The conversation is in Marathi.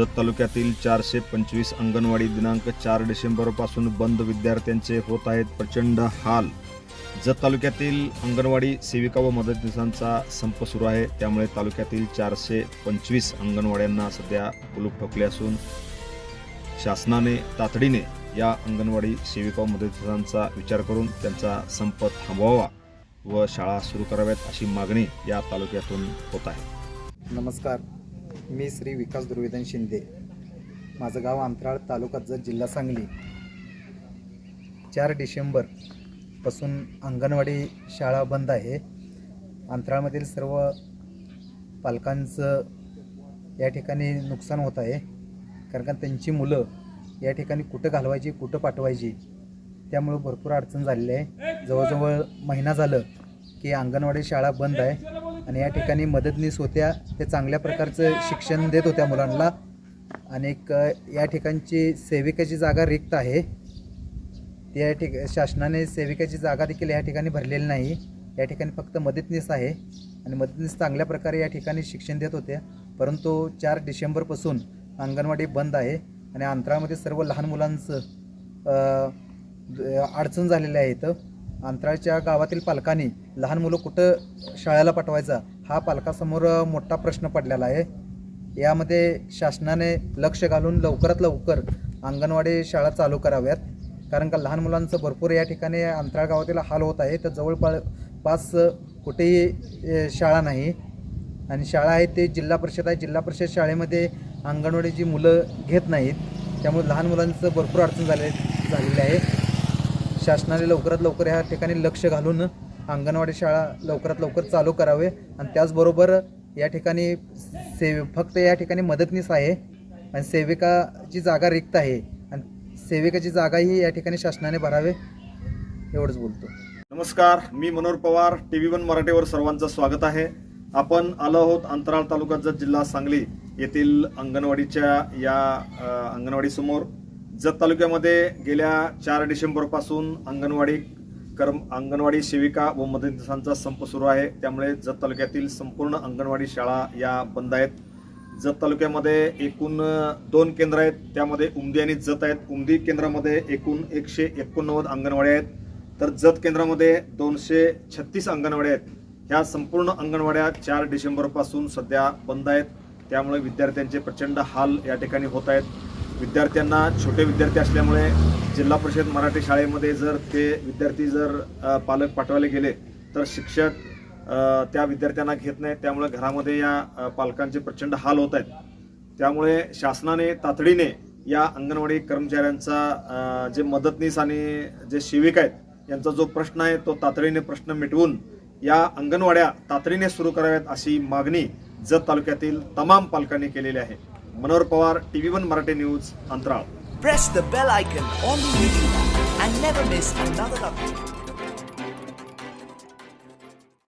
Jat तालुक्यातील चारशे पंचवीस अंगणवाडी दिनांक चार डिसेंबरपासून बंद विद्यार्थ्यांचे होत आहेत प्रचंड हाल. जत तालुक्यातील अंगणवाडी सेविका व मदतनीसांचा संप सुरू आहे. त्यामुळे तालुक्यातील चारशे पंचवीस अंगणवाड्यांना सध्या कुलूप ठोकले असून शासनाने तातडीने या अंगणवाडी सेविका व मदतनीसांचा विचार करून त्यांचा संप थांबवावा व शाळा सुरू कराव्यात अशी मागणी या तालुक्यातून होत आहे. नमस्कार. मी श्री विकास दुर्वेदन शिंदे. माझं गाव अंतराळ तालुका जत जिल्हा सांगली. चार डिसेंबरपासून अंगणवाडी शाळा बंद आहे. अंतराळमधील सर्व पालकांचं या ठिकाणी नुकसान होत आहे. कारण का त्यांची मुलं या ठिकाणी कुठं घालवायची कुठं पाठवायची त्यामुळं भरपूर अडचण झालेली आहे. जवळजवळ महिना झालं की अंगणवाडी शाळा बंद आहे. आणि या ठिकाणी मदतनीस होत्या. ते चांगल्या प्रकारचं शिक्षण देत होत्या मुलांना. आणि या ठिकाणची सेविकाची जागा रिक्त आहे. त्या ठिक शासनाने सेविकाची जागा देखील या ठिकाणी भरलेली नाही. या ठिकाणी फक्त मदतनीस आहे. आणि मदतनीस चांगल्या प्रकारे या ठिकाणी शिक्षण देत होत्या परंतु चार डिसेंबरपासून अंगणवाडी बंद आहे. आणि अंतराळमध्ये सर्व लहान मुलांचं अडचण झालेलं आहे इथं. अंतराळच्या गावातील पालकांनी लहान मुलं कुठं शाळेला पाठवायचा हा पालकासमोर मोठा प्रश्न पडलेला आहे. यामध्ये शासनाने लक्ष घालून लवकरात लवकर अंगणवाडी शाळा चालू कराव्यात. कारण का लहान मुलांचं भरपूर या ठिकाणी अंतराळ गावातील हाल होत आहे. तर जवळपास कुठेही शाळा नाही. आणि शाळा आहे ते जिल्हा परिषद आहे. जिल्हा परिषद शाळेमध्ये अंगणवाडीची मुलं घेत नाहीत. त्यामुळे लहान मुलांचं भरपूर अडचण झाले झालेली आहे. शासनाने लवकरात लवकर ह्या ठिकाणी लक्ष घालून अंगणवाडी शाळा लवकरात लवकर चालू करावे. आणि त्याचबरोबर या ठिकाणी सेवे फक्त या ठिकाणी मदतनीस आहे आणि सेविकाची जागा रिक्त आहे. आणि सेविकाची जागाही या ठिकाणी शासनाने भरावे. एवढंच बोलतो. नमस्कार मी Manohar Pawar T V one मराठीवर सर्वांचं स्वागत आहे. आपण आलो आहोत अंतराळ तालुक्याचा जिल्हा सांगली येथील अंगणवाडीच्या या अंगणवाडीसमोर. जत तालुक्यामध्ये गेल्या चार डिसेंबरपासून अंगणवाडी कर्म अंगणवाडी सेविका व मदतनीसांचा संप सुरू आहे. त्यामुळे जत तालुक्यातील संपूर्ण अंगणवाडी शाळा या बंद आहेत. जत तालुक्यामध्ये एकूण दोन केंद्र आहेत. त्यामध्ये उमदी आणि जत आहेत. उमदी केंद्रामध्ये एकूण एकशे एकोणनव्वद अंगणवाड्या आहेत. तर जत केंद्रामध्ये दोनशे छत्तीस अंगणवाड्या आहेत. ह्या संपूर्ण अंगणवाड्या चार डिसेंबरपासून सध्या बंद आहेत. त्यामुळे विद्यार्थ्यांचे प्रचंड हाल या ठिकाणी होत आहेत. विद्यार्थ्यांना छोटे विद्यार्थी असल्यामुळे जिल्हा परिषद मराठी शाळेमध्ये जर ते विद्यार्थी जर पालक पाठवायला गेले तर शिक्षक त्या विद्यार्थ्यांना घेत नाहीत. त्यामुळे घरामध्ये या पालकांचे प्रचंड हाल होत आहेत. त्यामुळे शासनाने तातडीने या अंगणवाडी कर्मचाऱ्यांचा जे मदतनीस आणि जे शिविक आहेत यांचा जो प्रश्न आहे तो तातडीने प्रश्न मिटवून या अंगणवाड्या तातडीने सुरू कराव्यात अशी मागणी जत तालुक्यातील तमाम पालकांनी केलेली आहे. Manohar Pawar T V one Marathi news अंतराळ press the bell icon on the video and never miss another update.